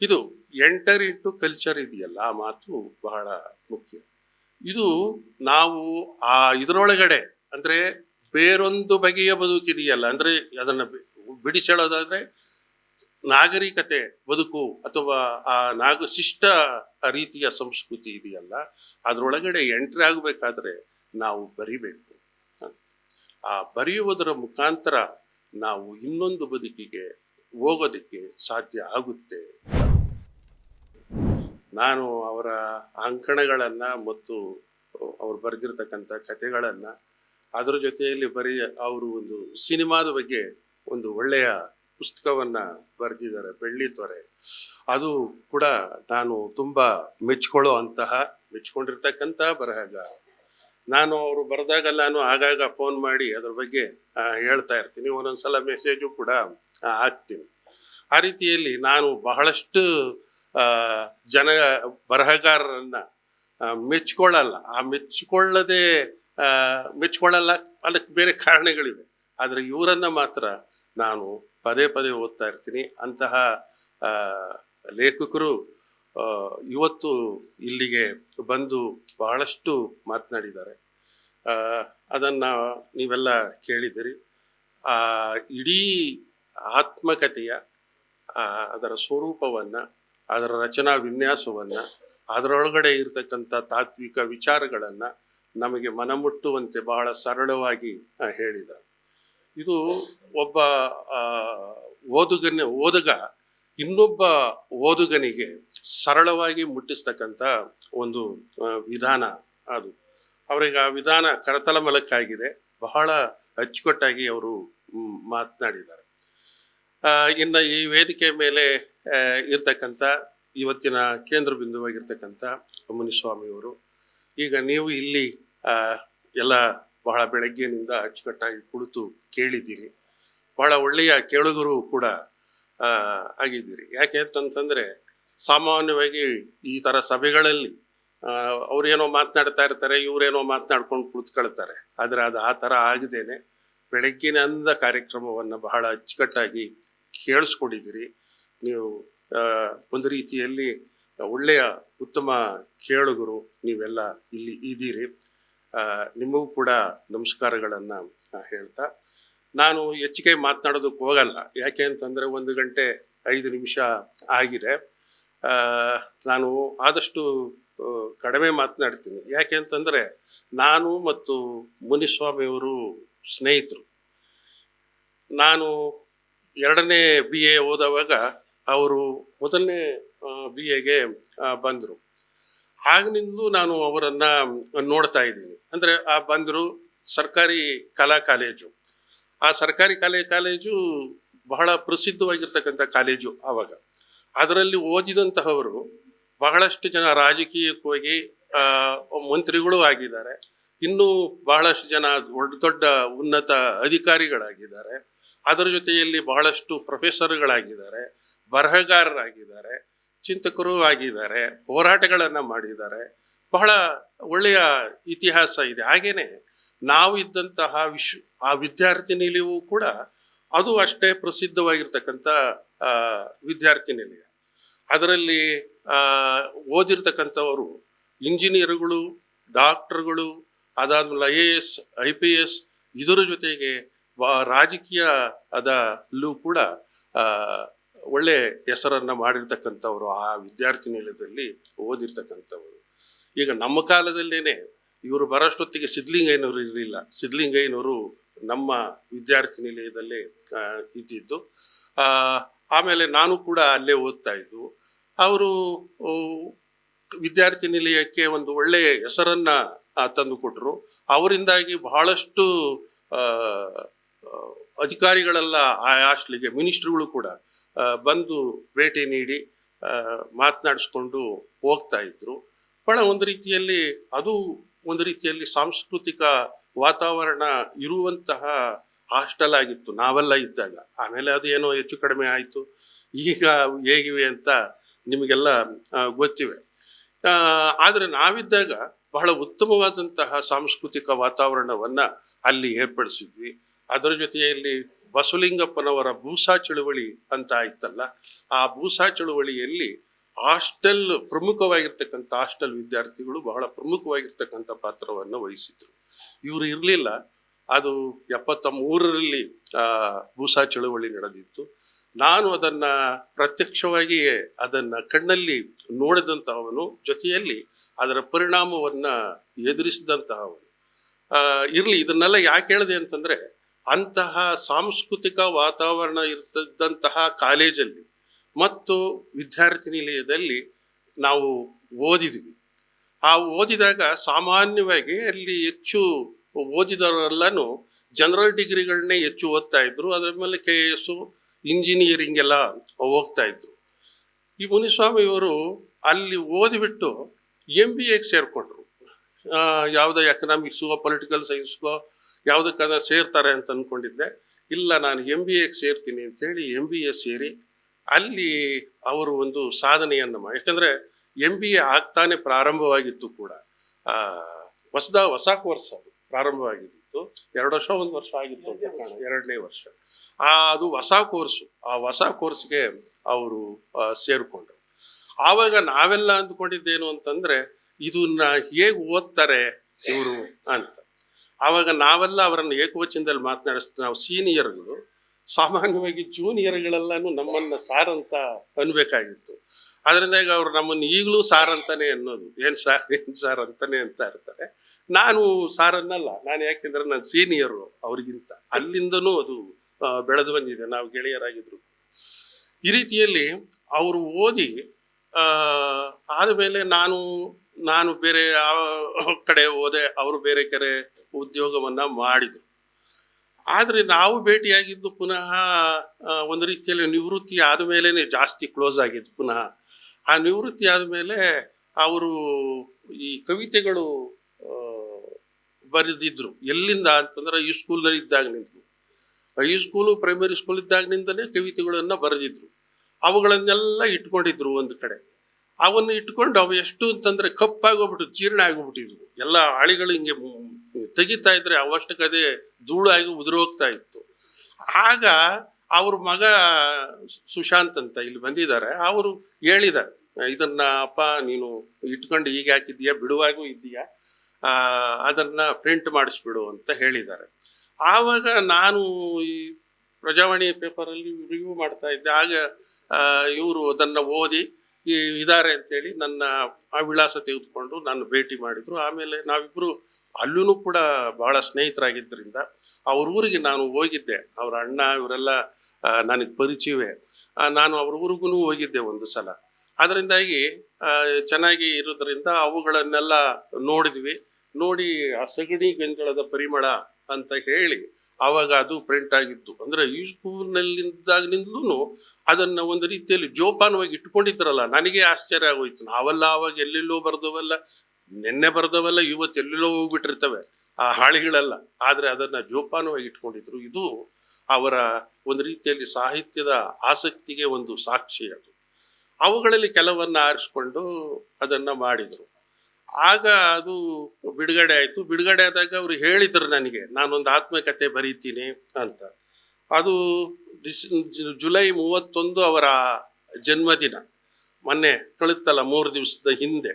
ಇದು enter into culture ಇದೆಯಲ್ಲ, ಆ ಮಾತು ಬಹಳ ಮುಖ್ಯ. ಇದು ನಾವು ಆ ಇದರೊಳಗಡೆ, ಅಂದ್ರೆ ಬೇರೊಂದು ಬಗೆಯ ಬದುಕಿದೆಯಲ್ಲ ಅಂದ್ರೆ ಅದನ್ನ ಬಿಡಿಸೇಳೋದಾದ್ರೆ ನಾಗರಿಕತೆ ಬದುಕು ಅಥವಾ ಆ ನಾಗ, ಶಿಷ್ಟ ರೀತಿಯ ಸಂಸ್ಕೃತಿ ಇದೆಯಲ್ಲ, ಅದರೊಳಗಡೆ ಎಂಟ್ರಿ ಆಗಬೇಕಾದ್ರೆ ನಾವು ಬರಿಬೇಕು. ಆ ಬರೆಯುವುದರ ಮುಖಾಂತರ ನಾವು ಇನ್ನೊಂದು ಬದುಕಿಗೆ ಹೋಗೋದಕ್ಕೆ ಸಾಧ್ಯ ಆಗುತ್ತೆ. ನಾನು ಅವರ ಅಂಕಣಗಳನ್ನು ಮತ್ತು ಅವ್ರು ಬರೆದಿರ್ತಕ್ಕಂಥ ಕಥೆಗಳನ್ನ ಅದರ ಜೊತೆಯಲ್ಲಿ ಬರೀ ಅವರು ಒಂದು ಸಿನಿಮಾದ ಬಗ್ಗೆ ಒಂದು ಒಳ್ಳೆಯ ಪುಸ್ತಕವನ್ನ ಬರೆದಿದ್ದಾರೆ, ಬೆಳ್ಳಿ ತೊರೆ. ಅದು ಕೂಡ ನಾನು ತುಂಬಾ ಮೆಚ್ಕೊಳ್ಳೋ ಅಂತಹ, ಮೆಚ್ಕೊಂಡಿರ್ತಕ್ಕಂಥ ಬರಹಗಾರ ನಾನು ಅವರು ಬರೆದಾಗ ನಾನು ಆಗಾಗ ಫೋನ್ ಮಾಡಿ ಅದ್ರ ಬಗ್ಗೆ ಹೇಳ್ತಾ ಇರ್ತೀನಿ. ಒಂದೊಂದ್ಸಲ ಮೆಸೇಜು ಕೂಡ ಹಾಕ್ತೀನಿ. ಆ ರೀತಿಯಲ್ಲಿ ನಾನು ಬಹಳಷ್ಟು ಜನ ಬರಹಗಾರರನ್ನ ಮೆಚ್ಕೊಳ್ಳಲ್ಲ. ಆ ಮೆಚ್ಕೊಳ್ಳದೆ ಮೆಚ್ಕೊಳ್ಳಲ್ಲ, ಅದಕ್ಕೆ ಬೇರೆ ಕಾರಣಗಳಿವೆ. ಆದರೆ ಇವರನ್ನ ಮಾತ್ರ ನಾನು ಪದೇ ಪದೇ ಓದ್ತಾ ಇರ್ತೀನಿ. ಅಂತಹ ಲೇಖಕರು ಇವತ್ತು ಇಲ್ಲಿಗೆ ಬಂದು ಬಹಳಷ್ಟು ಮಾತನಾಡಿದ್ದಾರೆ. ಅದನ್ನ ನೀವೆಲ್ಲ ಕೇಳಿದಿರಿ ಆ, ಇಡೀ ಆತ್ಮಕತೆಯ ಅದರ ಸ್ವರೂಪವನ್ನ ಅದರ ರಚನಾ ವಿನ್ಯಾಸವನ್ನ, ಅದರೊಳಗಡೆ ಇರತಕ್ಕಂಥ ತಾತ್ವಿಕ ವಿಚಾರಗಳನ್ನ ನಮಗೆ ಮನಮುಟ್ಟುವಂತೆ ಬಹಳ ಸರಳವಾಗಿ ಹೇಳಿದ. ಇದು ಒಬ್ಬ ಓದುಗನ ಓದುಗ ಇನ್ನೊಬ್ಬ ಓದುಗನಿಗೆ ಸರಳವಾಗಿ ಮುಟ್ಟಿಸ್ತಕ್ಕಂಥ ಒಂದು ವಿಧಾನ ಅದು. ಅವರಿಗೆ ಆ ವಿಧಾನ ಕರತಲಮಲಕ್ಕಾಗಿದೆ. ಬಹಳ ಅಚ್ಚುಕಟ್ಟಾಗಿ ಅವರು ಮಾತನಾಡಿದ್ದಾರೆ. ಇನ್ನು ಈ ವೇದಿಕೆ ಮೇಲೆ ಇರ್ತಕ್ಕಂಥ ಇವತ್ತಿನ ಕೇಂದ್ರ ಬಿಂದುವಾಗಿರ್ತಕ್ಕಂಥ ಮುನಿಸ್ವಾಮಿಯವರು ಈಗ ನೀವು ಇಲ್ಲಿ ಎಲ್ಲ ಬಹಳ ಬೆಳಗ್ಗೆನಿಂದ ಅಚ್ಚುಕಟ್ಟಾಗಿ ಕುಳಿತು ಕೇಳಿದ್ದೀರಿ. ಬಹಳ ಒಳ್ಳೆಯ ಕೇಳುಗರು ಕೂಡ ಆಗಿದ್ದೀರಿ. ಯಾಕೆ ಅಂತಂತಂದರೆ, ಸಾಮಾನ್ಯವಾಗಿ ಈ ಥರ ಸಭೆಗಳಲ್ಲಿ ಅವ್ರೇನೋ ಮಾತನಾಡ್ತಾ ಇರ್ತಾರೆ, ಇವರೇನೋ ಮಾತನಾಡ್ಕೊಂಡು ಕುಳಿತುಕೊಳ್ತಾರೆ. ಆದರೆ ಅದು ಆ ಥರ ಆಗದೇನೆ ಬೆಳಗ್ಗಿನಿಂದ ಕಾರ್ಯಕ್ರಮವನ್ನು ಬಹಳ ಅಚ್ಚುಕಟ್ಟಾಗಿ ಕೇಳಿಸ್ಕೊಂಡಿದ್ದೀರಿ. ನೀವು ಒಂದು ರೀತಿಯಲ್ಲಿ ಒಳ್ಳೆಯ ಉತ್ತಮ ಕೇಳುಗರು ನೀವೆಲ್ಲ ಇಲ್ಲಿ ಇದ್ದೀರಿ. ನಿಮಗೂ ಕೂಡ ನಮಸ್ಕಾರಗಳನ್ನು ಹೇಳ್ತಾ, ನಾನು ಹೆಚ್ಚಿಗೆ ಮಾತನಾಡೋದಕ್ಕೆ ಹೋಗಲ್ಲ. ಯಾಕೆ ಅಂತಂದರೆ ಒಂದು ಗಂಟೆ ಐದು ನಿಮಿಷ ಆಗಿದೆ. ನಾನು ಆದಷ್ಟು ಕಡಿಮೆ ಮಾತನಾಡ್ತೀನಿ. ಯಾಕೆ ಅಂತಂದರೆ ನಾನು ಮತ್ತು ಮುನಿಸ್ವಾಮಿಯವರು ಸ್ನೇಹಿತರು. ನಾನು ಎರಡನೇ ಬಿ ಎ ಓದುವಾಗ ಅವರು ಮೊದಲನೇ ಬಿ ಎಗೆ ಬಂದರು. ಆಗಿನಿಂದಲೂ ನಾನು ಅವರನ್ನು ನೋಡ್ತಾ ಇದ್ದೀನಿ. ಅಂದರೆ ಆ ಬಂದರು ಸರ್ಕಾರಿ ಕಲಾ ಕಾಲೇಜು. ಆ ಸರ್ಕಾರಿ ಕಲೆ ಕಾಲೇಜು ಬಹಳ ಪ್ರಸಿದ್ಧವಾಗಿರ್ತಕ್ಕಂಥ ಕಾಲೇಜು ಆವಾಗ. ಅದರಲ್ಲಿ ಓದಿದಂತಹವರು ಬಹಳಷ್ಟು ಜನ ರಾಜಕೀಯಕ್ಕೆ ಹೋಗಿ ಮಂತ್ರಿಗಳು ಆಗಿದ್ದಾರೆ. ಇನ್ನೂ ಬಹಳಷ್ಟು ಜನ ದೊಡ್ಡ ದೊಡ್ಡ ಉನ್ನತ ಅಧಿಕಾರಿಗಳಾಗಿದ್ದಾರೆ. ಅದರ ಜೊತೆಯಲ್ಲಿ ಬಹಳಷ್ಟು ಪ್ರೊಫೆಸರ್ಗಳಾಗಿದ್ದಾರೆ, ಬರಹಗಾರರಾಗಿದ್ದಾರೆ, ಚಿಂತಕರು ಆಗಿದ್ದಾರೆ, ಹೋರಾಟಗಳನ್ನು ಮಾಡಿದ್ದಾರೆ. ಬಹಳ ಒಳ್ಳೆಯ ಇತಿಹಾಸ ಇದೆ. ಹಾಗೆಯೇ ನಾವು ಇದ್ದಂತಹ ವಿಶ್ವ, ಆ ವಿದ್ಯಾರ್ಥಿ ನಿಲಯವೂ ಕೂಡ ಅದು ಅಷ್ಟೇ ಪ್ರಸಿದ್ಧವಾಗಿರ್ತಕ್ಕಂಥ ವಿದ್ಯಾರ್ಥಿ ನಿಲಯ. ಅದರಲ್ಲಿ ಓದಿರ್ತಕ್ಕಂಥವರು ಇಂಜಿನಿಯರ್ಗಳು, ಡಾಕ್ಟರ್ಗಳು, ಅದಾದ್ಮೇಲೆ I A S, I P S, ಇದರ ಜೊತೆಗೆ ರಾಜಕೀಯ ಅದಲ್ಲೂ ಕೂಡ ಒಳ್ಳೆ ಹೆಸರನ್ನ ಮಾಡಿರ್ತಕ್ಕಂಥವ್ರು, ಆ ವಿದ್ಯಾರ್ಥಿ ನಿಲಯದಲ್ಲಿ ಓದಿರ್ತಕ್ಕಂಥವ್ರು. ಈಗ ನಮ್ಮ ಕಾಲದಲ್ಲೇನೆ ಇವರು ಬರೋಷ್ಟೊತ್ತಿಗೆ ಸಿದ್ಲಿಂಗಯ್ಯನವರು ಇರಲಿಲ್ಲ. ಸಿದ್ಲಿಂಗಯ್ಯನವರು ನಮ್ಮ ವಿದ್ಯಾರ್ಥಿ ನಿಲಯದಲ್ಲೇ ಇದ್ದಿದ್ದು. ಆಮೇಲೆ ನಾನು ಕೂಡ ಅಲ್ಲೇ ಓದ್ತಾ ಇದ್ದು. ಅವರು ವಿದ್ಯಾರ್ಥಿ ನಿಲಯಕ್ಕೆ ಒಂದು ಒಳ್ಳೆಯ ಹೆಸರನ್ನ ತಂದುಕೊಟ್ರು. ಅವರಿಂದಾಗಿ ಬಹಳಷ್ಟು ಅಧಿಕಾರಿಗಳೆಲ್ಲ ಆ ಹಾಸ್ಟ್ಲಿಗೆ ಮಿನಿಸ್ಟ್ರುಗಳು ಕೂಡ ಬಂದು ಭೇಟಿ ನೀಡಿ ಮಾತನಾಡಿಸ್ಕೊಂಡು ಹೋಗ್ತಾ ಇದ್ರು. ಬಹಳ ಒಂದು ರೀತಿಯಲ್ಲಿ, ಅದು ಒಂದು ರೀತಿಯಲ್ಲಿ ಸಾಂಸ್ಕೃತಿಕ ವಾತಾವರಣ ಇರುವಂತಹ ಹಾಸ್ಟೆಲ್ ಆಗಿತ್ತು. ನಾವೆಲ್ಲ ಇದ್ದಾಗ. ಆಮೇಲೆ ಅದು ಏನೋ ಹೆಚ್ಚು ಕಡಿಮೆ ಆಯಿತು. ಈಗ ಹೇಗಿವೆ ಅಂತ ನಿಮಗೆಲ್ಲ ಗೊತ್ತಿವೆ. ಆದರೆ ನಾವಿದ್ದಾಗ ಬಹಳ ಉತ್ತಮವಾದಂತಹ ಸಾಂಸ್ಕೃತಿಕ ವಾತಾವರಣವನ್ನ ಅಲ್ಲಿ ಏರ್ಪಡಿಸಿದ್ವಿ. ಅದರ ಜೊತೆಯಲ್ಲಿ ಬಸವಲಿಂಗಪ್ಪನವರ ಭೂಸಾ ಚಳುವಳಿ ಅಂತ ಇತ್ತಲ್ಲ, ಆ ಭೂಸಾ ಚಳುವಳಿಯಲ್ಲಿ ಹಾಸ್ಟೆಲ್ ಪ್ರಮುಖವಾಗಿರ್ತಕ್ಕಂಥ ಹಾಸ್ಟೆಲ್ ವಿದ್ಯಾರ್ಥಿಗಳು ಬಹಳ ಪ್ರಮುಖವಾಗಿರ್ತಕ್ಕಂಥ ಪಾತ್ರವನ್ನು ವಹಿಸಿದ್ರು. ಇವರು ಇರಲಿಲ್ಲ, ಅದು ಎಪ್ಪತ್ತ ಮೂರರಲ್ಲಿ ಆ, ಭೂಸಾ ಚಳುವಳಿ ನಡೆದಿತ್ತು. ನಾನು ಅದನ್ನ ಪ್ರತ್ಯಕ್ಷವಾಗಿಯೇ ಅದನ್ನ ಕಣ್ಣಲ್ಲಿ ನೋಡಿದಂತಹವನು, ಜೊತೆಯಲ್ಲಿ ಅದರ ಪರಿಣಾಮವನ್ನ ಎದುರಿಸಿದಂತಹವನು. ಇರ್ಲಿ, ಇದನ್ನೆಲ್ಲ ಯಾಕೆ ಹೇಳಿದೆ ಅಂತಂದ್ರೆ ಅಂತಹ ಸಾಂಸ್ಕೃತಿಕ ವಾತಾವರಣ ಇರ್ತದಂತಹ ಕಾಲೇಜಲ್ಲಿ ಮತ್ತು ವಿದ್ಯಾರ್ಥಿ ನಿಲಯದಲ್ಲಿ ನಾವು ಓದಿದ್ವಿ. ಆ ಓದಿದಾಗ ಸಾಮಾನ್ಯವಾಗಿ ಅಲ್ಲಿ ಹೆಚ್ಚು ಓದಿದವರೆಲ್ಲನೂ ಜನರಲ್ ಡಿಗ್ರಿಗಳನ್ನೇ ಹೆಚ್ಚು ಓದ್ತಾ ಇದ್ರು. ಅದರ ಮೇಲೆ ಕೆ ಎಸ್ ಇಂಜಿನಿಯರಿಂಗ್ ಎಲ್ಲ ಹೋಗ್ತಾ ಇದ್ರು. ಈ ಮುನಿಸ್ವಾಮಿ ಇವರು ಅಲ್ಲಿ ಓದಿಬಿಟ್ಟು ಎಂ ಬಿ ಎಗೆ ಸೇರ್ಕೊಂಡ್ರು. ಯಾವುದೋ ಎಕನಾಮಿಕ್ಸು ಪೊಲಿಟಿಕಲ್ ಸೈನ್ಸ್ಗೋ ಯಾವುದಕ್ಕಾದ ಸೇರ್ತಾರೆ ಅಂತ ಅಂದ್ಕೊಂಡಿದ್ದೆ ಇಲ್ಲ ನಾನು ಎಂ ಬಿ ಎಗೆ ಸೇರ್ತೀನಿ ಅಂತೇಳಿ ಎಂ ಬಿ ಎ ಸೇರಿ ಅಲ್ಲಿ ಅವರು ಒಂದು ಸಾಧನೆಯನ್ನು ಮಾಡಿ ಯಾಕಂದ್ರೆ ಎಂ ಬಿ ಎ ಆಗ್ತಾನೆ ಪ್ರಾರಂಭವಾಗಿತ್ತು ಕೂಡ. ಆ, ಹೊಸದ ಹೊಸ ಕೋರ್ಸ್ ಅದು ಪ್ರಾರಂಭವಾಗಿದ್ದು ಎರಡು ವರ್ಷ ಒಂದು ವರ್ಷ ಆಗಿತ್ತು ಎರಡನೇ ವರ್ಷ. ಆ ಅದು ಹೊಸ ಕೋರ್ಸು ಆ ಹೊಸ ಕೋರ್ಸ್ಗೆ ಅವರು ಸೇರಿಕೊಂಡ್ರು. ಆವಾಗ ನಾವೆಲ್ಲ ಅಂದ್ಕೊಂಡಿದ್ದೇನು ಅಂತಂದ್ರೆ ಇದನ್ನ ಹೇಗೆ ಓದ್ತಾರೆ ಇವರು ಅಂತ. ಆವಾಗ ನಾವೆಲ್ಲ ಅವರನ್ನು ಏಕವಚನದಲ್ಲಿ ಮಾತನಾಡಿಸ್ತೀವಿ ನಾವು ಸೀನಿಯರ್ಗಳು, ಸಾಮಾನ್ಯವಾಗಿ ಜೂನಿಯರ್ಗಳೆಲ್ಲನೂ ನಮ್ಮನ್ನು ಅಂತ ಅನ್ಬೇಕಾಗಿತ್ತು. ಅದರಿಂದ ಈಗ ಅವ್ರು ನಮ್ಮನ್ನು ಈಗಲೂ ಸಾರ್ ಅಂತಾನೆ ಅನ್ನೋದು, ಏನ್ ಸಾರ್ ಏನ್ ಸಾರ್ ಅಂತಾನೆ ಅಂತ ಇರ್ತಾರೆ. ನಾನು ಸಾರ್ ಅನ್ನಲ್ಲ ನಾನು ಯಾಕೆಂದ್ರೆ ನಾನು ಸೀನಿಯರು ಅವ್ರಿಗಿಂತ. ಅಲ್ಲಿಂದನೂ ಅದು ಬೆಳೆದು ಬಂದಿದೆ, ನಾವು ಗೆಳೆಯರಾಗಿದ್ರು. ಈ ರೀತಿಯಲ್ಲಿ ಅವರು ಓದಿ ಆದಮೇಲೆ ನಾನು ನಾನು ಬೇರೆ ಕಡೆ ಹೋದೆ, ಅವರು ಬೇರೆ ಕಡೆ ಉದ್ಯೋಗವನ್ನ ಮಾಡಿದರು. ಆದರೆ ನಾವು ಭೇಟಿಯಾಗಿದ್ದು ಪುನಃ ಒಂದು ರೀತಿಯಲ್ಲಿ ನಿವೃತ್ತಿ ಆದ ಮೇಲೇ ಜಾಸ್ತಿ ಕ್ಲೋಸ್ ಆಗಿದ್ದು ಪುನಃ. ಆ ನಿವೃತ್ತಿ ಆದಮೇಲೆ ಅವರು ಈ ಕವಿತೆಗಳು ಬರೆದಿದ್ರು. ಎಲ್ಲಿಂದ ಅಂತಂದ್ರೆ ಈ ಸ್ಕೂಲ್ನಲ್ಲಿ ಇದ್ದಾಗಲಿಂದ ಈ ಸ್ಕೂಲು ಪ್ರೈಮರಿ ಸ್ಕೂಲ್ ಇದ್ದಾಗಿನಿಂದಲೇ ಕವಿತೆಗಳನ್ನ ಬರೆದಿದ್ರು. ಅವುಗಳನ್ನೆಲ್ಲ ಇಟ್ಕೊಂಡಿದ್ರು ಒಂದು ಕಡೆ. ಅವನ್ನು ಇಟ್ಕೊಂಡು ಅವು ಎಷ್ಟು ಅಂತಂದರೆ ಕಪ್ಪಾಗೋಗ್ಬಿಟ್ಟು ಜೀರ್ಣ ಆಗೋಗ್ಬಿಟ್ಟಿದ್ವು ಎಲ್ಲ ಹಾಳಿಗಳು ಹಿಂಗೆ ತೆಗಿತಾ ಇದ್ರೆ ಅದೇ ಧೂಳಾಗಿ ಉದುರೋಗ್ತಾ ಇತ್ತು. ಆಗ ಅವ್ರ ಮಗ ಸುಶಾಂತ್ ಅಂತ ಇಲ್ಲಿ ಬಂದಿದ್ದಾರೆ. ಅವರು ಹೇಳಿದ್ದಾರೆ ಇದನ್ನ ಅಪ್ಪ ನೀನು ಇಟ್ಕೊಂಡು ಈಗ ಹಾಕಿದ್ದೀಯಾ? ಬಿಡುವಾಗೂ ಇದ್ದೀಯಾ? ಅದನ್ನ ಪ್ರಿಂಟ್ ಮಾಡಿಸ್ಬಿಡು ಅಂತ ಹೇಳಿದ್ದಾರೆ. ಆವಾಗ ನಾನು ಈ ಪ್ರಜಾವಾಣಿ ಪೇಪರಲ್ಲಿ ರಿವ್ಯೂ ಮಾಡ್ತಾ ಇದ್ದೆ. ಆಗ ಇವರು ಅದನ್ನ ಓದಿ ಈ ಇದ್ದಾರೆ ಅಂತೇಳಿ ನನ್ನ ಆ ವಿಳಾಸ ತೆಗೆದುಕೊಂಡು ನಾನು ಭೇಟಿ ಮಾಡಿದ್ರು. ಆಮೇಲೆ ನಾವಿಬ್ರು ಅಲ್ಲೂ ಕೂಡ ಬಹಳ ಸ್ನೇಹಿತರಾಗಿದ್ದರಿಂದ ಅವ್ರ ಊರಿಗೆ ನಾನು ಹೋಗಿದ್ದೆ. ಅವ್ರ ಅಣ್ಣ ಇವರೆಲ್ಲ ನನಗೆ ಪರಿಚಯವೇ. ನಾನು ಅವ್ರ ಊರಿಗೂ ಹೋಗಿದ್ದೆ ಒಂದು ಸಲ. ಅದರಿಂದಾಗಿ ಚೆನ್ನಾಗಿ ಇರೋದ್ರಿಂದ ಅವುಗಳನ್ನೆಲ್ಲ ನೋಡಿದ್ವಿ. ನೋಡಿ ಆ ಸಗಣಿ ಗಂಜಳದ ಪರಿಮಳ ಅಂತ ಹೇಳಿ ಆವಾಗ ಅದು ಪ್ರಿಂಟ್ ಆಗಿತ್ತು. ಅಂದ್ರೆ ಈ ಸ್ಕೂಲ್ನಲ್ಲಿದ್ದಾಗಿನಿಂದಲೂ ಅದನ್ನ ಒಂದು ರೀತಿಯಲ್ಲಿ ಜೋಪಾನವಾಗಿ ಇಟ್ಕೊಂಡಿದ್ರಲ್ಲ, ನನಗೆ ಆಶ್ಚರ್ಯ ಆಗೋಯ್ತು. ನಾವೆಲ್ಲ ಆವಾಗ ಎಲ್ಲೆಲ್ಲೋ ಬರ್ದವಲ್ಲ, ನಿನ್ನೆ ಬರ್ದವಲ್ಲ, ಇವತ್ತು ಎಲ್ಲೆಲ್ಲೋ ಹೋಗ್ಬಿಟ್ಟಿರ್ತವೆ ಆ ಹಾಳಿಗಳೆಲ್ಲ. ಆದ್ರೆ ಅದನ್ನ ಜೋಪಾನವಾಗಿ ಇಟ್ಕೊಂಡಿದ್ರು. ಇದು ಅವರ ಒಂದು ರೀತಿಯಲ್ಲಿ ಸಾಹಿತ್ಯದ ಆಸಕ್ತಿಗೆ ಒಂದು ಸಾಕ್ಷಿ ಅದು. ಅವುಗಳಲ್ಲಿ ಕೆಲವನ್ನ ಆರಿಸ್ಕೊಂಡು ಅದನ್ನ ಮಾಡಿದ್ರು. ಆಗ ಅದು ಬಿಡುಗಡೆ ಆಯ್ತು. ಬಿಡುಗಡೆ ಆದಾಗ ಅವ್ರು ಹೇಳಿದ್ರು ನನಗೆ, ನಾನೊಂದು ಆತ್ಮಕಥೆ ಬರೀತೀನಿ ಅಂತ. ಅದು ಡಿಸ್, ಜುಲೈ ಮೂವತ್ತೊಂದು ಅವರ ಜನ್ಮದಿನ. ಮೊನ್ನೆ ಕಳಿತಲ್ಲ ಮೂರು ದಿವಸದ ಹಿಂದೆ.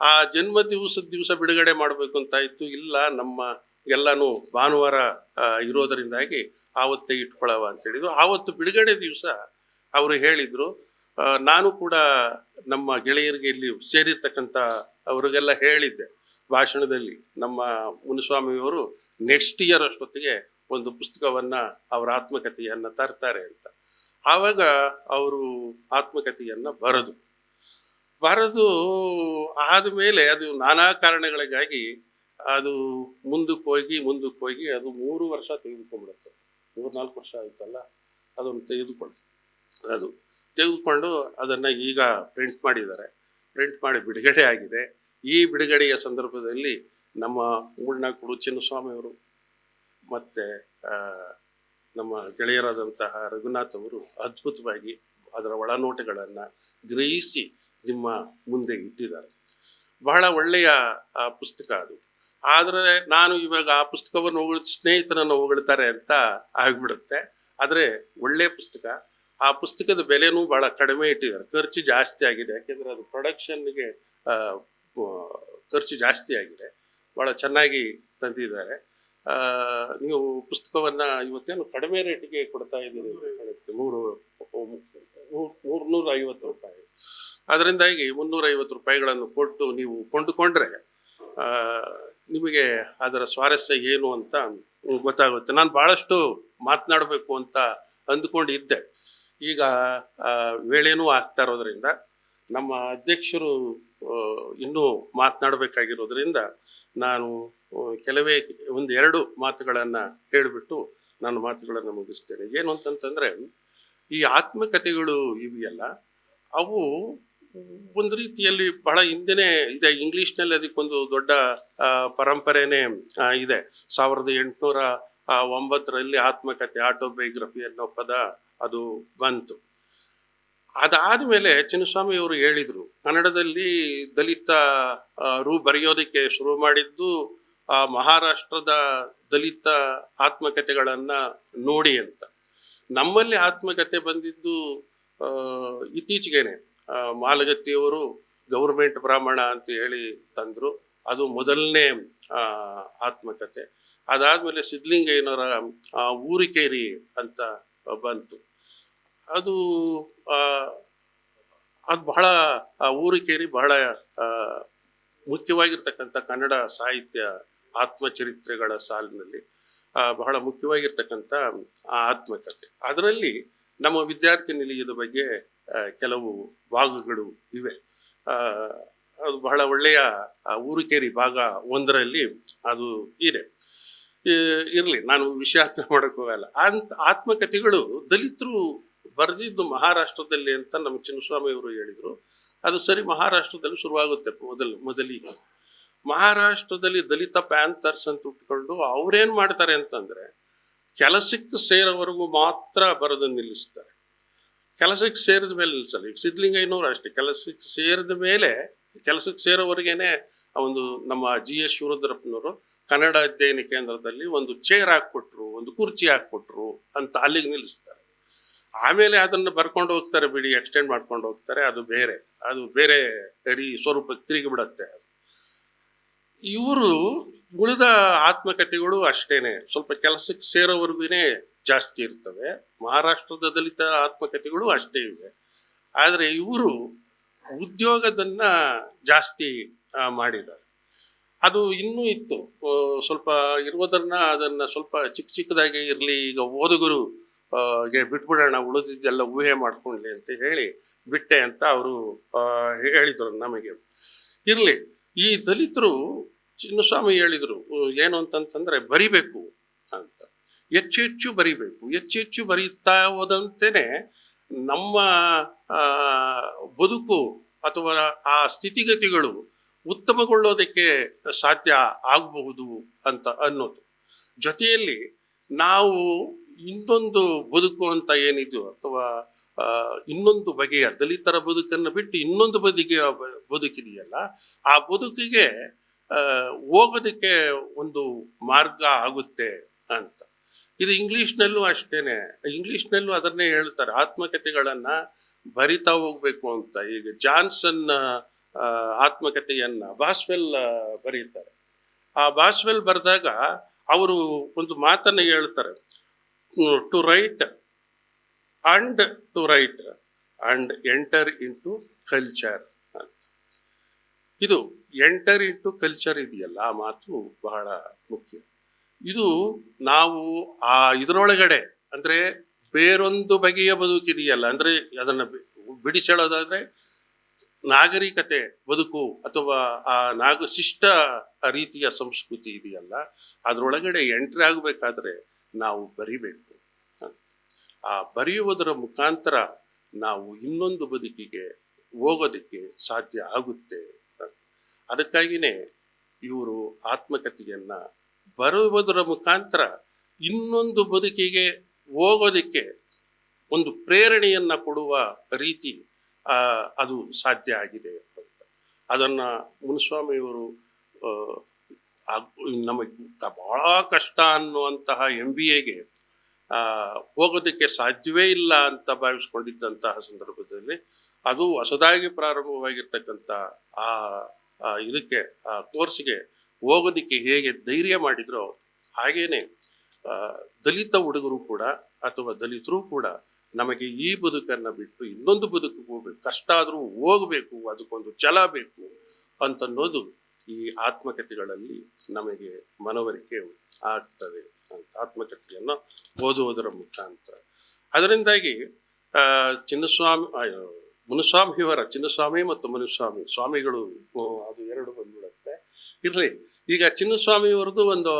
ಆ ಜನ್ಮ ದಿವಸದ ದಿವಸ ಬಿಡುಗಡೆ ಮಾಡಬೇಕು ಅಂತ ಇತ್ತು ಇಲ್ಲ ನಮ್ಮ ಎಲ್ಲಾನು ಭಾನುವಾರ ಇರೋದರಿಂದಾಗಿ ಆವತ್ತೇ ಇಟ್ಕೊಳ್ಳವ ಅಂತ ಹೇಳಿದ್ರು. ಆವತ್ತು ಬಿಡುಗಡೆ ದಿವಸ ಅವರು ಹೇಳಿದ್ರು ನಾನು ಕೂಡ ನಮ್ಮ ಗೆಳೆಯರಿಗೆ ಇಲ್ಲಿ ಸೇರಿರ್ತಕ್ಕಂಥ ಅವರಿಗೆಲ್ಲ ಹೇಳಿದ್ದೆ ಭಾಷಣದಲ್ಲಿ. ನಮ್ಮ ಮುನಿಸ್ವಾಮಿಯವರು ನೆಕ್ಸ್ಟ್ ಇಯರ್ ಅಷ್ಟೊತ್ತಿಗೆ ಒಂದು ಪುಸ್ತಕವನ್ನ ಅವರ ಆತ್ಮಕಥೆಯನ್ನ ತರ್ತಾರೆ ಅಂತ. ಆವಾಗ ಅವರು ಆತ್ಮಕಥೆಯನ್ನ ಬರೆದು ಬರೆದು ಆದಮೇಲೆ ಅದು ನಾನಾ ಕಾರಣಗಳಿಗಾಗಿ ಅದು ಮುಂದಕ್ಕೆ ಹೋಗಿ ಮುಂದಕ್ಕೆ ಹೋಗಿ ಅದು ಮೂರು ವರ್ಷ ತೆಗೆದುಕೊಂಡ್ಬಿಡುತ್ತೆ. ಮೂರು ನಾಲ್ಕು ವರ್ಷ ಆಯ್ತಲ್ಲ, ಅದನ್ನು ತೆಗೆದುಕೊಳ್ತು ಅದು ತೆಗೆದುಕೊಂಡು ಅದನ್ನ ಈಗ ಪ್ರಿಂಟ್ ಮಾಡಿದ್ದಾರೆ. ಪ್ರಿಂಟ್ ಮಾಡಿ ಬಿಡುಗಡೆ ಆಗಿದೆ. ಈ ಬಿಡುಗಡೆಯ ಸಂದರ್ಭದಲ್ಲಿ ನಮ್ಮ ಮೂಳ್ನಾಕುಡು ಚಿನ್ನಸ್ವಾಮಿ ಅವರು ಮತ್ತೆ ನಮ್ಮ ಗೆಳೆಯರಾದಂತಹ ರಘುನಾಥ್ ಅವರು ಅದ್ಭುತವಾಗಿ ಅದರ ಒಳನೋಟಗಳನ್ನ ಗ್ರಹಿಸಿ ನಿಮ್ಮ ಮುಂದೆ ಇಟ್ಟಿದ್ದಾರೆ. ಬಹಳ ಒಳ್ಳೆಯ ಪುಸ್ತಕ ಅದು. ಆದರೆ ನಾನು ಇವಾಗ ಆ ಪುಸ್ತಕವನ್ನು ಹೊಗಳ ಸ್ನೇಹಿತರನ್ನು ಹೊಗಳ್ತಾರೆ ಅಂತ ಆಗ್ಬಿಡುತ್ತೆ. ಆದರೆ ಒಳ್ಳೆಯ ಪುಸ್ತಕ. ಆ ಪುಸ್ತಕದ ಬೆಲೆನೂ ಬಹಳ ಕಡಿಮೆ ಇಟ್ಟಿದ್ದಾರೆ. ಖರ್ಚು ಜಾಸ್ತಿ ಆಗಿದೆ. ಯಾಕೆಂದ್ರೆ ಅದು ಪ್ರೊಡಕ್ಷನ್ಗೆ ಖರ್ಚು ಜಾಸ್ತಿ ಆಗಿದೆ. ಬಹಳ ಚೆನ್ನಾಗಿ ತಂದಿದ್ದಾರೆ. ನೀವು ಪುಸ್ತಕವನ್ನ ಇವತ್ತೇನು ಕಡಿಮೆ ರೇಟಿಗೆ ಕೊಡ್ತಾ ಇದ್ದೀರಿ ಮೂರು ನೂರ ಐವತ್ತು ರೂಪಾಯಿ. ಅದರಿಂದಾಗಿ ಮುನ್ನೂರ ಐವತ್ತು ರೂಪಾಯಿಗಳನ್ನು ಕೊಟ್ಟು ನೀವು ಕೊಂಡುಕೊಂಡ್ರೆ ನಿಮಗೆ ಅದರ ಸ್ವಾರಸ್ಯ ಏನು ಅಂತ ಗೊತ್ತಾಗುತ್ತೆ. ನಾನು ಬಹಳಷ್ಟು ಮಾತನಾಡಬೇಕು ಅಂತ ಅಂದುಕೊಂಡಿದ್ದೆ. ಈಗ ವೇಳೆನೂ ಆಗ್ತಾ ಇರೋದ್ರಿಂದ ನಮ್ಮ ಅಧ್ಯಕ್ಷರು ಇನ್ನೂ ಮಾತನಾಡಬೇಕಾಗಿರೋದ್ರಿಂದ ನಾನು ಕೆಲವೇ ಒಂದು ಎರಡು ಮಾತುಗಳನ್ನು ಹೇಳಿಬಿಟ್ಟು ನನ್ನ ಮಾತುಗಳನ್ನು ಮುಗಿಸ್ತೇನೆ. ಏನು ಅಂತಂತಂದ್ರೆ, ಈ ಆತ್ಮಕಥೆಗಳು ಇವೆಯಲ್ಲ, ಅವು ಒಂದು ರೀತಿಯಲ್ಲಿ ಬಹಳ ಹಿಂದೆನೇ ಇದೆ. ಇಂಗ್ಲಿಷ್ನಲ್ಲಿ ಅದಕ್ಕೊಂದು ದೊಡ್ಡ ಪರಂಪರೆಯೇ ಇದೆ. ಸಾವಿರದ ಎಂಟುನೂರ ಒಂಬತ್ತರಲ್ಲಿ ಆತ್ಮಕಥೆ, ಆಟೋಬಯೋಗ್ರಫಿ ಅನ್ನೋ ಪದ ಅದು ಬಂತು. ಅದಾದ್ಮೇಲೆ ಚಿನ್ನಸ್ವಾಮಿ ಅವರು ಹೇಳಿದ್ರು ಕನ್ನಡದಲ್ಲಿ ದಲಿತ ರೂ ಬರೆಯೋದಕ್ಕೆ ಶುರು ಮಾಡಿದ್ದು ಆ ಮಹಾರಾಷ್ಟ್ರದ ದಲಿತ ಆತ್ಮಕಥೆಗಳನ್ನು ನೋಡಿ ಅಂತ. ನಮ್ಮಲ್ಲಿ ಆತ್ಮಕಥೆ ಬಂದಿದ್ದು ಇತ್ತೀಚೆಗೇನೆ ಮಾಲಗತ್ತಿಯವರು ಗೌರ್ಮೆಂಟ್ ಬ್ರಾಹ್ಮಣ ಅಂತ ಹೇಳಿ ತಂದ್ರು. ಅದು ಮೊದಲನೇ ಆತ್ಮಕತೆ ಆತ್ಮಕಥೆ. ಅದಾದ್ಮೇಲೆ ಸಿದ್ಲಿಂಗಯ್ಯನವರ ಆ, ಊರಿಕೇರಿ ಅಂತ ಬಂತು. ಅದು ಅದು ಬಹಳ, ಆ ಊರಿಕೇರಿ ಬಹಳ ಮುಖ್ಯವಾಗಿರ್ತಕ್ಕಂಥ ಕನ್ನಡ ಸಾಹಿತ್ಯ ಆತ್ಮಚರಿತ್ರೆಗಳ ಸಾಲಿನಲ್ಲಿ ಬಹಳ ಮುಖ್ಯವಾಗಿರ್ತಕ್ಕಂಥ ಆತ್ಮಕಥೆ. ಅದರಲ್ಲಿ ನಮ್ಮ ವಿದ್ಯಾರ್ಥಿ ನಿಲಯದ ಬಗ್ಗೆ ಕೆಲವು ಭಾಗಗಳು ಇವೆ. ಅದು ಬಹಳ ಒಳ್ಳೆಯ ಊರಿಕೇರಿ ಭಾಗ ಒಂದರಲ್ಲಿ ಅದು ಇದೆ. ಇರ್ಲಿ, ನಾನು ವಿಷಯಾರ್ಥ ಮಾಡಕ್ಕೆ ಹೋಗಲ್ಲ. ಅಂತ, ಆತ್ಮಕಥೆಗಳು ದಲಿತರು ಬರೆದಿದ್ದು ಮಹಾರಾಷ್ಟ್ರದಲ್ಲಿ ಅಂತ ನಮ್ಮ ಚಿನ್ನಸ್ವಾಮಿ ಅವರು ಹೇಳಿದರು. ಅದು ಸರಿ ಮಹಾರಾಷ್ಟ್ರದಲ್ಲಿ ಶುರುವಾಗುತ್ತೆ ಮೊದಲು, ಮೊದಲಿಗೆ. ಮಹಾರಾಷ್ಟ್ರದಲ್ಲಿ ದಲಿತ ಪ್ಯಾಂಥರ್ಸ್ ಅಂತ ಉಟ್ಕೊಂಡು ಅವ್ರೇನ್ ಮಾಡ್ತಾರೆ ಅಂತಂದ್ರೆ ಕೆಲಸಕ್ಕೆ ಸೇರೋವರೆಗೂ ಮಾತ್ರ ಬರೆದು ನಿಲ್ಲಿಸ್ತಾರೆ. ಕೆಲಸಕ್ಕೆ ಸೇರಿದ ಮೇಲೆ ನಿಲ್ಲಿಸಲ್ಲ ಈಗ ಸಿದ್ಧಲಿಂಗಯ್ಯನವರು ಅಷ್ಟೇ. ಕೆಲಸಕ್ಕೆ ಸೇರಿದ ಮೇಲೆ, ಕೆಲಸಕ್ಕೆ ಸೇರೋವರೆಗೇನೆ ಒಂದು ನಮ್ಮ ಜಿ ಎಸ್ ಶಿವರುದ್ರಪ್ಪನವರು ಕನ್ನಡ ಅಧ್ಯಯನ ಕೇಂದ್ರದಲ್ಲಿ ಒಂದು ಚೇರ್ ಹಾಕ್ಕೊಟ್ರು, ಒಂದು ಕುರ್ಚಿ ಹಾಕ್ಕೊಟ್ರು ಅಂತ ಅಲ್ಲಿಗೆ ನಿಲ್ಲಿಸ್ತಾರೆ. ಆಮೇಲೆ ಅದನ್ನು ಬರ್ಕೊಂಡು ಹೋಗ್ತಾರೆ ಬಿಡಿ ಎಕ್ಸ್ಟೆಂಡ್ ಮಾಡ್ಕೊಂಡು ಹೋಗ್ತಾರೆ, ಅದು ಬೇರೆ ಅದು ಬೇರೆ ರೀ ಸ್ವರೂಪಕ್ಕೆ ತಿರುಗಿ ಬಿಡತ್ತೆ ಅದು. ಇವರು ಉಳಿದ ಆತ್ಮಕಥೆಗಳು ಅಷ್ಟೇನೆ, ಸ್ವಲ್ಪ ಕೆಲಸಕ್ಕೆ ಸೇರೋವರೆಗೂನೇ ಜಾಸ್ತಿ ಇರ್ತವೆ. ಮಹಾರಾಷ್ಟ್ರದ ದಲಿತ ಆತ್ಮಕಥೆಗಳು ಅಷ್ಟೇ ಇವೆ. ಆದರೆ ಇವರು ಉದ್ಯೋಗದನ್ನ ಜಾಸ್ತಿ ಮಾಡಿದ್ದಾರೆ. ಅದು ಇನ್ನೂ ಇತ್ತು. ಸ್ವಲ್ಪ ಇರುವುದನ್ನ ಅದನ್ನ ಸ್ವಲ್ಪ ಚಿಕ್ಕ ಚಿಕ್ಕದಾಗಿ ಇರಲಿ, ಈಗ ಓದುಗರು ಗೆ ಬಿಟ್ಬಿಡೋಣ, ಉಳಿದಿದ್ದೆಲ್ಲ ಊಹೆ ಮಾಡ್ಕೊಂಡ್ಲಿ ಅಂತ ಹೇಳಿ ಬಿಟ್ಟೆ ಅಂತ ಅವರು ಹೇಳಿದರು ನಮಗೆ. ಇರಲಿ, ಈ ದಲಿತರು ಚಿನ್ನಸ್ವಾಮಿ ಹೇಳಿದರು ಏನು ಅಂತಂತಂದ್ರೆ ಬರಿಬೇಕು ಅಂತ. ಹೆಚ್ಚು ಹೆಚ್ಚು ಬರಿಬೇಕು, ಹೆಚ್ಚು ಹೆಚ್ಚು ಬರೀತಾ ಹೋದಂತೆಯೇ ನಮ್ಮ ಬದುಕು ಅಥವಾ ಆ ಸ್ಥಿತಿಗತಿಗಳು ಉತ್ತಮಗೊಳ್ಳೋದಕ್ಕೆ ಸಾಧ್ಯ ಆಗಬಹುದು ಅಂತ ಅನ್ನೋದು. ಜೊತೆಯಲ್ಲಿ ನಾವು ಇನ್ನೊಂದು ಬದುಕು ಅಂತ ಏನಿದೆಯೋ ಅಥವಾ ಇನ್ನೊಂದು ಬಗೆಯ ದಲಿತರ ಬದುಕನ್ನು ಬಿಟ್ಟು ಇನ್ನೊಂದು ಬದುಕಿಗೆ ಬದುಕಿದೆಯಲ್ಲ, ಆ ಬದುಕಿಗೆ ಹೋಗೋದಕ್ಕೆ ಒಂದು ಮಾರ್ಗ ಆಗುತ್ತೆ ಅಂತ. ಇದು ಇಂಗ್ಲೀಷ್ನಲ್ಲೂ ಅಷ್ಟೇನೆ. ಇಂಗ್ಲೀಷ್ನಲ್ಲೂ ಅದನ್ನೇ ಹೇಳ್ತಾರೆ. ಆತ್ಮಕತೆಗಳನ್ನ ಬರಿತಾ ಹೋಗ್ಬೇಕು ಅಂತ. ಈಗ ಜಾನ್ಸನ್ ಆತ್ಮಕಥೆಯನ್ನ ಬಾಸ್ವೆಲ್ ಬರೆಯುತ್ತಾರೆ. ಆ ಬಾಸ್ವೆಲ್ ಬರೆದಾಗ ಅವರು ಒಂದು ಮಾತನ್ನ ಹೇಳ್ತಾರೆ. To write and to write and enter into culture ಅಂತ. ಇದು ಎಂಟರ್ ಇನ್ ಟು ಕಲ್ಚರ್ ಇದೆಯಲ್ಲ, ಆ ಮಾತು ಬಹಳ ಮುಖ್ಯ. ಇದು ನಾವು ಆ ಇದರೊಳಗಡೆ, ಅಂದ್ರೆ ಬೇರೊಂದು ಬಗೆಯ ಬದುಕಿದೆಯಲ್ಲ, ಅಂದ್ರೆ ಅದನ್ನ ಬಿಡಿಸೇಳೋದಾದ್ರೆ ನಾಗರಿಕತೆ ಬದುಕು ಅಥವಾ ಆ ನಾಗ ಶಿಷ್ಟ ರೀತಿಯ ಸಂಸ್ಕೃತಿ ಇದೆಯಲ್ಲ, ಅದರೊಳಗಡೆ ಎಂಟ್ರಿ ಆಗಬೇಕಾದ್ರೆ ನಾವು ಬರಿಬೇಕು. ಆ ಬರೆಯುವುದರ ಮುಖಾಂತರ ನಾವು ಇನ್ನೊಂದು ಬದುಕಿಗೆ ಹೋಗೋದಕ್ಕೆ ಸಾಧ್ಯ ಆಗುತ್ತೆ. ಅದಕ್ಕಾಗಿನೇ ಇವರು ಆತ್ಮಕಥೆಯನ್ನ ಬರುವುದರ ಮುಖಾಂತರ ಇನ್ನೊಂದು ಬದುಕಿಗೆ ಹೋಗೋದಕ್ಕೆ ಒಂದು ಪ್ರೇರಣೆಯನ್ನ ಕೊಡುವ ರೀತಿ ಅದು ಸಾಧ್ಯ ಆಗಿದೆ ಅದನ್ನ ಮುನಿಸ್ವಾಮಿಯವರು ನಮಗೆ ಬಹಳ ಕಷ್ಟ ಅನ್ನುವಂತಹ ಎಂ ಬಿ ಎಗೆ ಹೋಗೋದಕ್ಕೆ ಸಾಧ್ಯವೇ ಇಲ್ಲ ಅಂತ ಭಾವಿಸ್ಕೊಂಡಿದ್ದಂತಹ ಸಂದರ್ಭದಲ್ಲಿ ಅದು ಹೊಸದಾಗಿ ಪ್ರಾರಂಭವಾಗಿರ್ತಕ್ಕಂಥ ಆ ಇದಕ್ಕೆ, ಆ ಕೋರ್ಸ್ಗೆ ಹೋಗೋದಕ್ಕೆ ಹೇಗೆ ಧೈರ್ಯ ಮಾಡಿದ್ರೋ ಹಾಗೇನೆ ದಲಿತ ಹುಡುಗರು ಕೂಡ ಅಥವಾ ದಲಿತರು ಕೂಡ ನಮಗೆ ಈ ಬದುಕನ್ನು ಬಿಟ್ಟು ಇನ್ನೊಂದು ಬದುಕು ಹೋಗ್ಬೇಕು. ಕಷ್ಟ ಆದರೂ ಹೋಗಬೇಕು, ಅದಕ್ಕೊಂದು ಛಲ ಬೇಕು ಅಂತನ್ನೋದು ಈ ಆತ್ಮಕಥೆಗಳಲ್ಲಿ ನಮಗೆ ಮನವರಿಕೆ ಆಗ್ತದೆ ಅಂತ ಆತ್ಮಕಥೆಯನ್ನು ಓದುವುದರ ಮುಖಾಂತರ. ಅದರಿಂದಾಗಿ ಚಿನ್ನಸ್ವಾಮಿ ಮುನುಸ್ವಾಮಿ ಮುನುಸ್ವಾಮಿಯವರ ಚಿನ್ನಸ್ವಾಮಿ ಮತ್ತು ಮುನುಸ್ವಾಮಿ, ಸ್ವಾಮಿಗಳು ಅದು ಎರಡು ಬಂದ್ಬಿಡುತ್ತೆ. ಇರಲಿ, ಈಗ ಚಿನ್ನಸ್ವಾಮಿಯವರದ್ದು ಒಂದು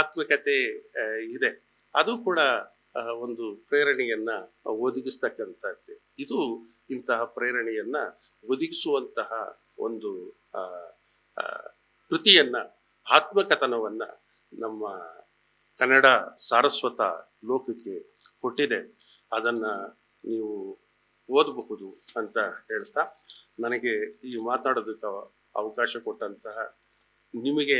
ಆತ್ಮಕತೆ ಇದೆ. ಅದು ಕೂಡ ಒಂದು ಪ್ರೇರಣೆಯನ್ನ ಒದಗಿಸ್ತಕ್ಕಂಥದ್ದೇ. ಇದು ಇಂತಹ ಪ್ರೇರಣೆಯನ್ನ ಒದಗಿಸುವಂತಹ ಒಂದು ಕೃತಿಯನ್ನ, ಆತ್ಮಕಥನವನ್ನ ನಮ್ಮ ಕನ್ನಡ ಸಾರಸ್ವತ ಲೋಕಕ್ಕೆ ಕೊಟ್ಟಿದೆ. ಅದನ್ನ ನೀವು ಓದಬಹುದು ಅಂತ ಹೇಳ್ತಾ, ನನಗೆ ಈ ಮಾತಾಡೋದಕ್ಕೆ ಅವಕಾಶ ಕೊಟ್ಟಂತಹ, ನಿಮಗೆ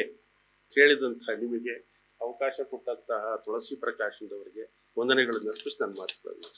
ಕೇಳಿದಂತಹ, ನಿಮಗೆ ಅವಕಾಶ ಕೊಟ್ಟಂತಹ ತುಳಸಿ ಪ್ರಕಾಶ್ ಅವರಿಗೆ ವಂದನೆಗಳನ್ನು ಅರ್ಪಿಸಿ ನಾನು ಮಾತುಗಳನ್ನು